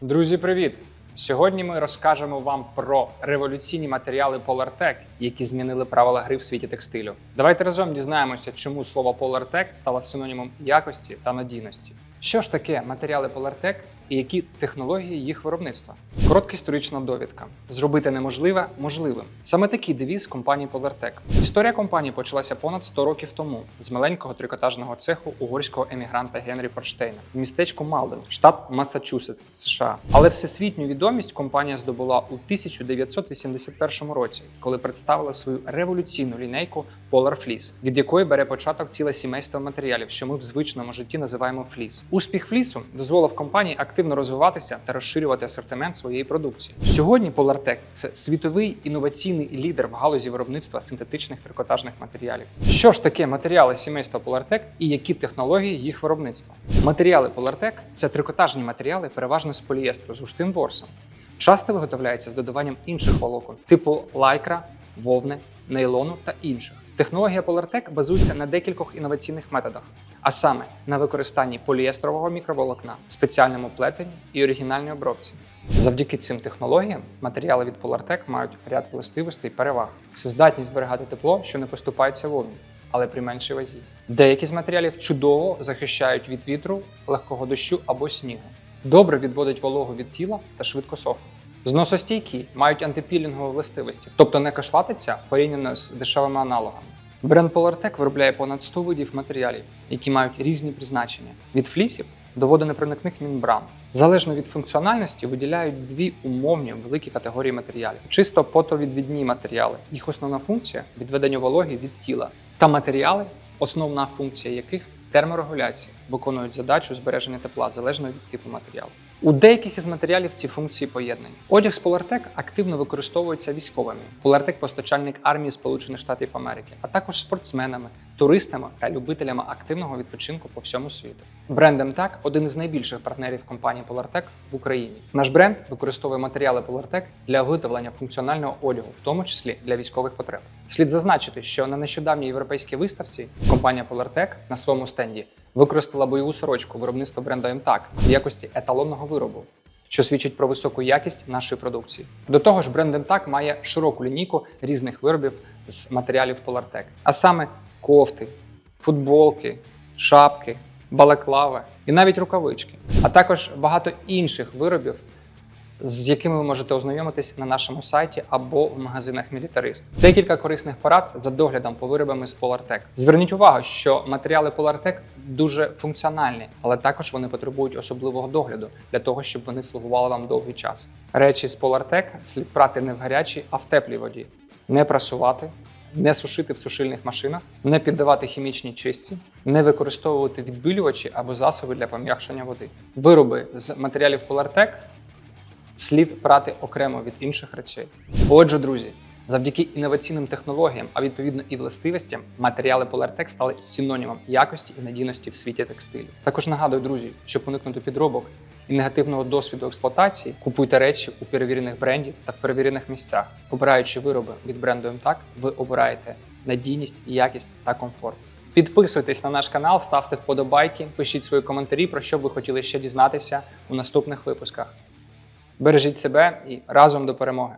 Друзі, привіт! Сьогодні ми розкажемо вам про революційні матеріали Polartec, які змінили правила гри в світі текстилю. Давайте разом дізнаємося, чому слово Polartec стало синонімом якості та надійності. Що ж таке матеріали Polartec і які технології їх виробництва? Коротка історична довідка: зробити неможливе можливим. Саме такий девіз компанії Polartec. Історія компанії почалася понад 100 років тому з маленького трикотажного цеху угорського емігранта Генрі Форштейна в містечку Малден, штат Массачусетс, США. Але всесвітню відомість компанія здобула у 1981 році, коли представила свою революційну лінейку Polar Fleece, від якої бере початок ціле сімейство матеріалів, що ми в звичному житті називаємо фліс. Успіх флісу дозволив компанії активно розвиватися та розширювати асортимент своєї продукції. Сьогодні Polartec – це світовий інноваційний лідер в галузі виробництва синтетичних трикотажних матеріалів. Що ж таке матеріали сімейства Polartec і які технології їх виробництва? Матеріали Polartec – це трикотажні матеріали, переважно з поліестру з густим ворсом. Часто виготовляється з додаванням інших волокон, типу лайкра, вовни, нейлону та інших. Технологія Polartec базується на декількох інноваційних методах, а саме на використанні поліестрового мікроволокна, спеціальному плетенні і оригінальній обробці. Завдяки цим технологіям матеріали від Polartec мають ряд властивостей переваг. Здатність зберігати тепло, що не поступається вогню, але при меншій вазі. Деякі з матеріалів чудово захищають від вітру, легкого дощу або снігу. Добре відводить вологу від тіла та швидко сохнуть. Зносостійкі мають антипілінгові властивості, тобто не кашлатиться порівняно з дешевими аналогами. Бренд Polartec виробляє понад 100 видів матеріалів, які мають різні призначення від флісів до водонепроникних мембран. Залежно від функціональності виділяють дві умовні великі категорії матеріалів: чисто потовідвідні матеріали. Їх основна функція відведення вологи від тіла, та матеріали, основна функція яких терморегуляція, виконують задачу збереження тепла залежно від типу матеріалу. У деяких із матеріалів ці функції поєднані. Одяг з Polartec активно використовується військовими. Polartec – постачальник армії Сполучених Штатів Америки, а також спортсменами, туристами та любителями активного відпочинку по всьому світу. Бренд MTAC – один із найбільших партнерів компанії Polartec в Україні. Наш бренд використовує матеріали Polartec для виготовлення функціонального одягу, в тому числі для військових потреб. Слід зазначити, що на нещодавній європейській виставці компанія Polartec на своєму стенді використала бойову сорочку виробництва бренду МТАК в якості еталонного виробу, що свідчить про високу якість нашої продукції. До того ж, бренд МТАК має широку лінійку різних виробів з матеріалів Polartec, а саме кофти, футболки, шапки, балаклави і навіть рукавички, а також багато інших виробів. З якими ви можете ознайомитись на нашому сайті або в магазинах Мілітарист. Декілька корисних порад за доглядом по виробами з Polartec. Зверніть увагу, що матеріали Polartec дуже функціональні, але також вони потребують особливого догляду для того, щоб вони слугували вам довгий час. Речі з Polartec слід прати не в гарячій, а в теплій воді, не прасувати, не сушити в сушильних машинах, не піддавати хімічній чистці, не використовувати відбілювачі або засоби для пом'якшення води. Вироби з матеріалів Polartec слід прати окремо від інших речей. Отже, друзі, завдяки інноваційним технологіям, а відповідно і властивостям, матеріали Polartec стали синонімом якості і надійності в світі текстилю. Також нагадую, друзі, щоб уникнути підробок і негативного досвіду експлуатації, купуйте речі у перевірених брендів та в перевірених місцях. Обираючи вироби від бренду MTAC, ви обираєте надійність, якість та комфорт. Підписуйтесь на наш канал, ставте вподобайки, пишіть свої коментарі, про що ви хотіли ще дізнатися у наступних випусках. Бережіть себе і разом до перемоги!